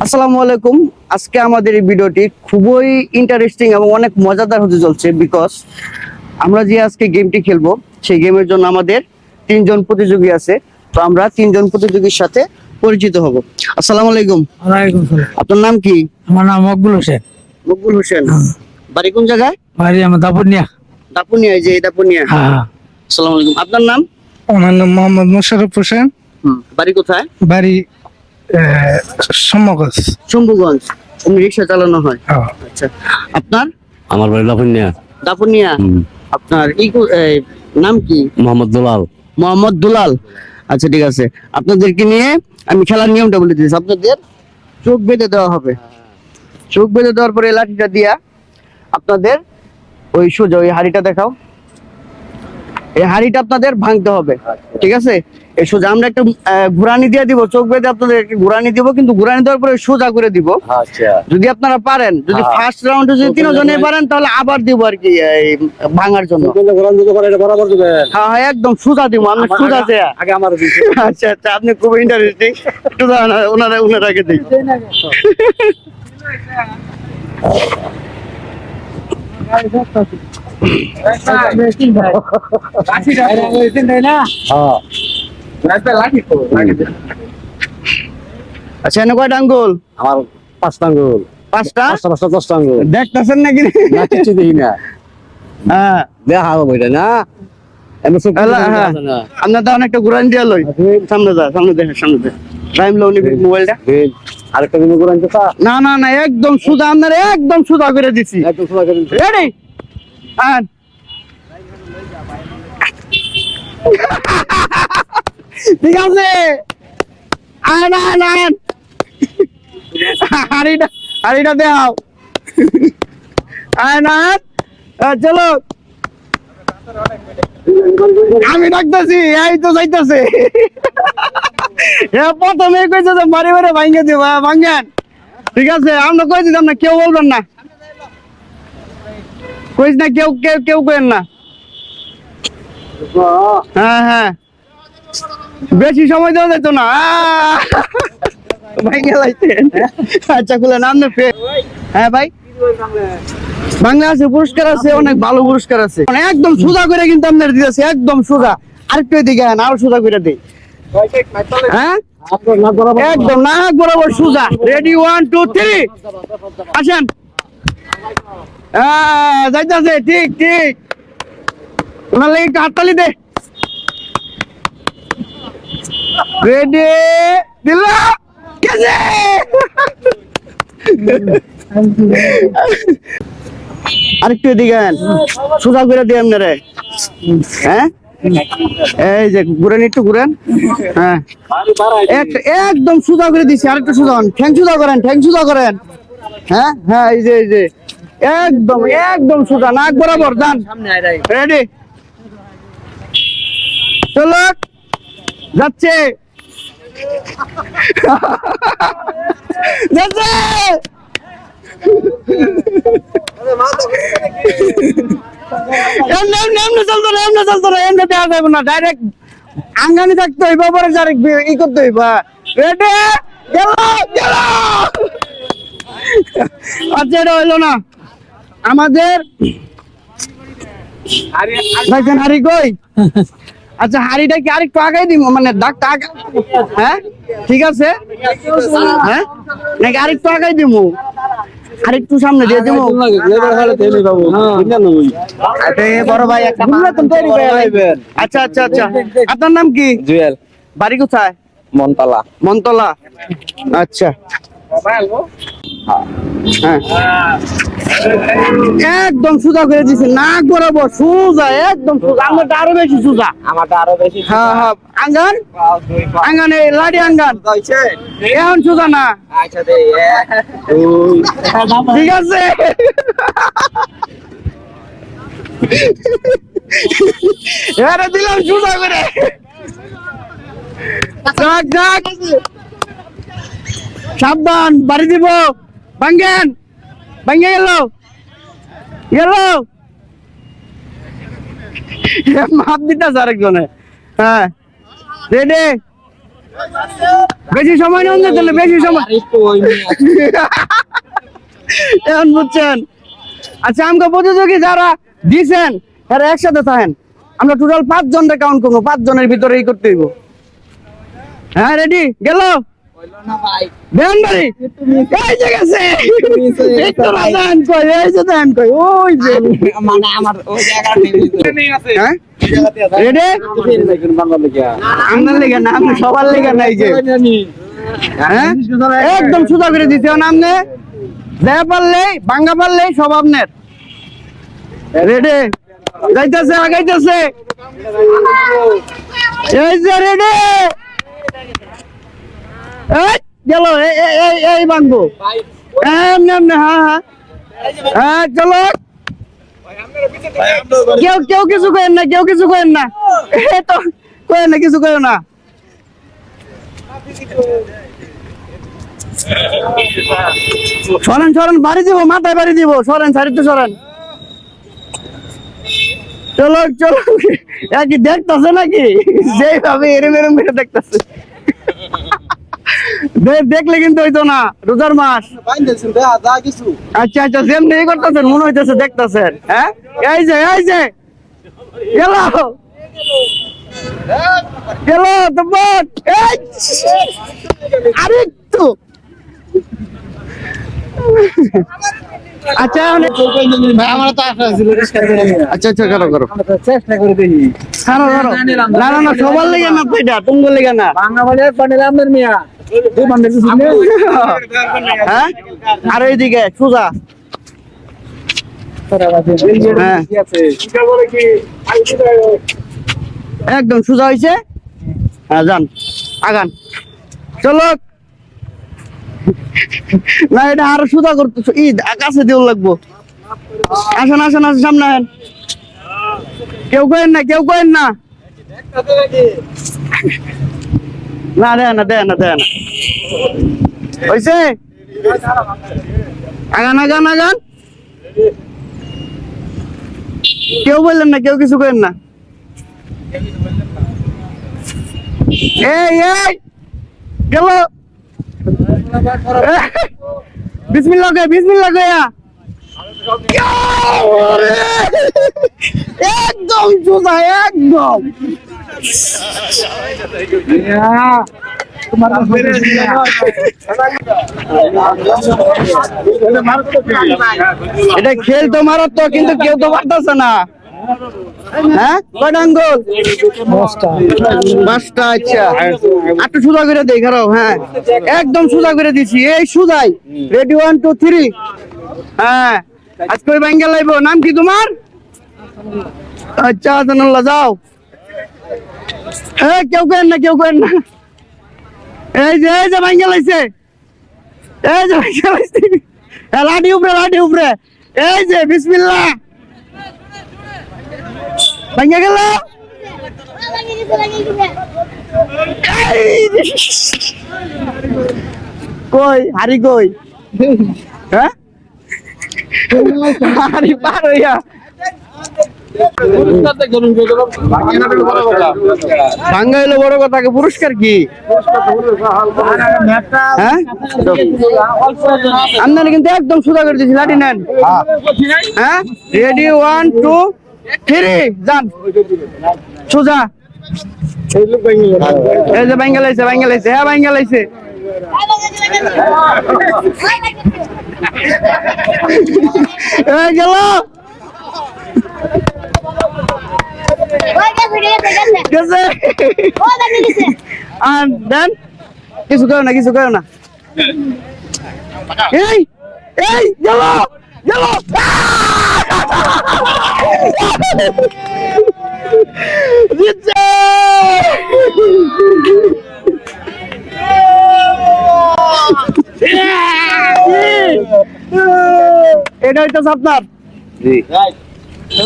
আসসালামু আলাইকুম। আজকে আমাদের এই ভিডিওটি খুবই ইন্টারেস্টিং এবং অনেক মজাদার হতে চলছে বিকজ আমরা যে আজকে গেমটি খেলব সেই গেমের জন্য আমাদের তিনজন প্রতিযোগী আছে। তো আমরা তিনজন প্রতিযোগীর সাথে পরিচিত হব। আসসালামু আলাইকুম। ওয়ালাইকুম সালাম। আপনার নাম কি? আমার নাম মকবুল হোসেন। মকবুল হোসেন। বাড়ি কোন জায়গায়? বাড়ি আমার দাপুনিয়া। দাপুনিয়া এই যে দাপুনিয়া। হ্যাঁ আসসালামু আলাইকুম। আপনার নাম? আমার নাম মোহাম্মদ মোশারফ হোসেন। বাড়ি কোথায়? বাড়ি সমগজ শম্ভুগঞ্জ রিক্সা চালানো হয়। হ্যাঁ। আচ্ছা আপনার? আমার বাড়ি লাফিনিয়া দাপুনিয়া আপনার ই নাম কি? মোহাম্মদ দুলাল। মোহাম্মদ দুলাল। আচ্ছা ঠিক আছে। আপনাদেরকে নিয়ে আমি খেলার নিয়মটা বলে দিচ্ছি আপনাদের চোখ বেঁধে দেওয়া হবে। চোখ বেঁধে দেওয়ার পরে লাঠিটা দিয়া আপনাদের ওই সোজা ওই হাড়িটা দেখাও। এই হাড়িটা আপনাদের ভাঙতে হবে। ঠিক আছে? এই সোজা আমরা একটা ঘুরানি দিয়ে দিব চোখ বেঁধে আপনাদের একটা ঘুরানি দিব কিন্তু ঘুরানি দেওয়ার পরে সোজা করে দিব। আচ্ছা। যদি আপনারা পারেন যদি হ্যাঁ। ফার্স্ট রাউন্ডে যদি তিনজনে পারেন তাহলে আবার দিব আর কি ভাঙার জন্য। হ্যাঁ হ্যাঁ একদম সুজা দিব আমি সুজা দেয়া। আগে আমার আচ্ছা আচ্ছা আপনি খুব ইন্টারেস্টিং একটু ওনারা ওনারা আগে দিই আচ্ছা এনে কয়টা আঙ্গুল? আমার পাঁচটা আঙ্গুল। পাঁচটা? পাঁচটা পাঁচটা দশটা আঙ্গুল। দেখতেছেন নাকি? না কিছু দেখি না। হ্যাঁ। দেখা হবে বইটা না? হ্যাঁ। আপনার তো অনেকটা ঘুরান দিয়া লই। সামনে যা সামনে দেখ সামনে দেখ। টাইম লো নিবি মোবাইলটা? আরেকটা দিন করে না না না একদম সুদা আপনার একদম সুদা করে দিছি। একদম সময় করে। রেডি আন। ঠিক আছে? হাড়িটা হাড়িটা দেও চলো। আমি ডাকতেছি, এই তো যাইতেছে। প্রথমে কইছে যে মারি মারে ভাঙ্গে দিব ভাঙ্গেন। ঠিক আছে, আমরা কই দিতাম না, কেউ বলবেন না। কইস না, কেউ কেউ কেউ কেন না। হ্যাঁ হ্যাঁ। বেশি সময় দেওয়া যেত না। আহ! ভাই আচ্ছা খুলে নাম না হ্যাঁ ভাই। বাংলা আছে পুরস্কার আছে অনেক ভালো পুরস্কার আছে। মানে একদম সোজা করে কিন্তু আপনার দিতেছে একদম সোজা আরেকটু এদিকে আন আরও সোজা করে দিই। হ্যাঁ? একদম নাক বরাবর সোজা রেডি ওয়ান টু থ্রি আসেন। আহ, যাইতাছে ঠিক ঠিক। ওনার লাগে একটু হাততালি দে। রেডি দিল গেছে আরেকটু এদিকে। সোজা করে দিয়ে আপনারে। হ্যাঁ? এই যে ঘুরেন একটু ঘুরেন। হ্যাঁ। এক- একদম সুদা করে দিছি আরেকটু সুদা হন। ঠ্যাং সুদা করেন ঠ্যাং সুদা করেন। হ্যাঁ? হ্যাঁ এই যে এই যে। একদম একদম সুদা নাক বরাবর যান। রেডি চলো। যাচ্ছে। যাচ্ছে। ই করতে হইব। না আমাদের আচ্ছা হাড়িটা কি আরেকটু আগাই দিব? মানে দাগটা হ্যাঁ? ঠিক আছে? হ্যাঁ? নাকি আরেকটু আগাই দিব? আরেকটু সামনে দিয়ে দিব? বড় ভাই করে লাইবেন আচ্ছা আচ্ছা আচ্ছা। আপনার নাম কি? জুয়েল। বাড়ি কোথায়? মনতলা। মনতলা। আচ্ছা। হ্যাঁ। একদম সুজা করে দিছে। নাক বরাবর সুজা একদম সুজা। আমারটা আরও বেশি সুজা। আমারটা আরও বেশি হ্যাঁ হ্যাঁ। আঙ্গান আঙ্গান লাডি আঙ্গান এখন সুজা না। আচ্ছা দে ঠিক আছে। এবারে দিলাম সুজা করে। যাক যাক। সাবধান বাড়ি দিব। ভাঙ্গেন। ভাঙ্গে গেল গেল মাপ দিতেছে আরেকজনে। হ্যাঁ। রেডি বেশি সময় নেই তাহলে বেশি সময় এখন বুঝছেন? আচ্ছা আমাকে প্রতিযোগী যারা দিছেন তারা একসাথে থাকেন। আমরা টোটাল পাঁচ জনের কাউন্ট করব পাঁচ জনের ভিতরেই করতে হইব। হ্যাঁ রেডি গেল যে যে যে। মানে হ্যাঁ? সবার লেগে নাই হ্যাঁ? একদম সুদা করে দিতে নামনে দেয়া পারলে ভাঙ্গা পারলে সব আপনার। রেডি যাইতেছে আগাইতেছে। এই যে রেডি গেল এই ভাঙবো এমনি হ্যাঁ হ্যাঁ হ্যাঁ চলো কেউ কেউ কিছু করেন না, কেউ কিছু করেন না। তো করেন না, কিছু করেন না। সরেন সরেন, বাড়ি দিব, মাথায় বাড়ি দিব। সরেন সারিতে সরেন। চলো চলো। একই দেখতেছে নাকি? যেভাবে এরম এরম করে দেখতেছে। দেখলে কিন্তু হইতো না, রোজার মাস। আচ্ছা আচ্ছা যেমনি এই করতেছেন, মনে হইতেছে দেখতেছেন হ্যাঁ? এই যে এই যে। গেল। গেল, তো এই! আরে একটু। আচ্ছা এখন- আমার তো আশা ছিল আচ্ছা আচ্ছা করো করো। চেষ্টা করে দেখি। ছাড়ো ছাড়ো। না না না সবার লেগে না তো তুমি লেগে না। বাংলা বলে পানির আমাদের মিয়া। হ্যাঁ? আর এইদিকে সুজা। হ্যাঁ। একদম সোজা হয়েছে হ্যাঁ যান আগান। চলো। না, এটা আরও সোজা করতে ই কাছে দিও লাগবো। আসেন আসেন আসেন, সামনে আসেন কেউ কেন না, কেউ কেন না। না, দেয় না দেয় না দেয় না। হয়েছে আগান আগান আগান। কেউ বললেন না, কেউ কিছু করেন না। এই এই, গেল। বিসমিল্লাহ গে বিসমিল্লাহ গয়া একদম সোজা একদম। এটা খেল তো তো কিন্তু কেউ তো পারতেছে না। হ্যাঁ? কয়টা আঙ্গুল? পাঁচটা। আচ্ছা। আটটু সুদা করে দেই খারাপ হ্যাঁ। একদম সুদা করে দিছি। এই সুদাই রেডি ওয়ান টু থ্রি হ্যাঁ। আজকে ওই ব্যাঙ্গে লাইব। নাম কি তোমার? আচ্ছা যাও। কেউ কেন না কেউ কেন না। এই যে এই যে ব্যাঙ্গে লাইছে। এই যে লাইছে। লাঠি উপরে লাঠি উপরে। এই যে বিসমিল্লাহ। গেল। কই হারি কই? হ্যাঁ? হারি পার হইয়া। ভাঙ্গা হইল বড় কথা পুরস্কার কি? হ্যাঁ? আপনারা কিন্তু একদম সুদা করে দিয়েছি লাঠি নেন। হ্যাঁ। রেডি ওয়ান টু থ্রি যান। সোজা। এই যে ব্যাঙ্গেল আইছে ব্যাঙ্গেল আইছে হ্যাঁ ব্যাঙ্গেল আইছে গেল। কিছু করো না, কিছু করো না। এই এই জিতছে এটা হইতেছে আপনার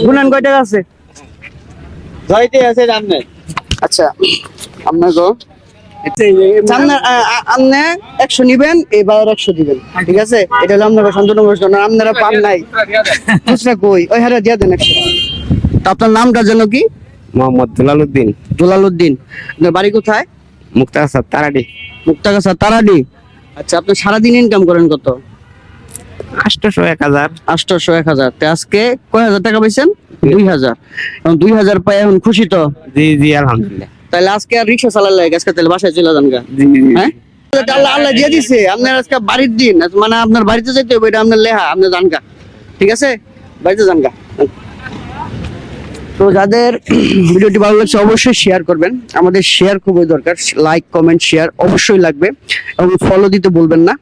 গুনেন কয় টাকা আছে? যাইতে আছে জানেন আচ্ছা আপনার গো। আপনি একশো নিবেন এবার একশো দিবেন। ঠিক আছে? এটা হলো আপনার শান্তনু ঘোষণ আপনারা পান নাই। খুচরা কই? ওই হারে দিয়ে দেন একশো। আপনার নামটা যেন কি? মোহাম্মদ আপনার বাড়ি কোথায়? মুক্তা আসাদ তারাডি। মুক্তাগাছা তারাডি। আচ্ছা আপনি সারাদিন ইনকাম করেন কত? আটশোশো এক হাজার। আটশোশো এক হাজার। আজকে কয় হাজার টাকা পাইছেন? দুই হাজার। দুই হাজার পাই এখন খুশি তো? জি জি আলহামদুলিল্লাহ। তাহলে আজকে আর রিক্সা চালালে আজকে তাহলে বাসায় চলে যান গা। হ্যাঁ? আল্লাহ আল্লাহ দিয়ে দিছে আপনার আজকে বাড়ির দিন মানে আপনার বাড়িতে যাইতে হবে এটা আপনার লেহা আপনি জানগা ঠিক আছে? বাড়িতে জানগা তো যাদের ভিডিওটি ভালো লাগছে অবশ্যই শেয়ার করবেন। আমাদের শেয়ার খুবই দরকার লাইক কমেন্ট শেয়ার অবশ্যই লাগবে। এবং ফলো দিতে বলবেন না।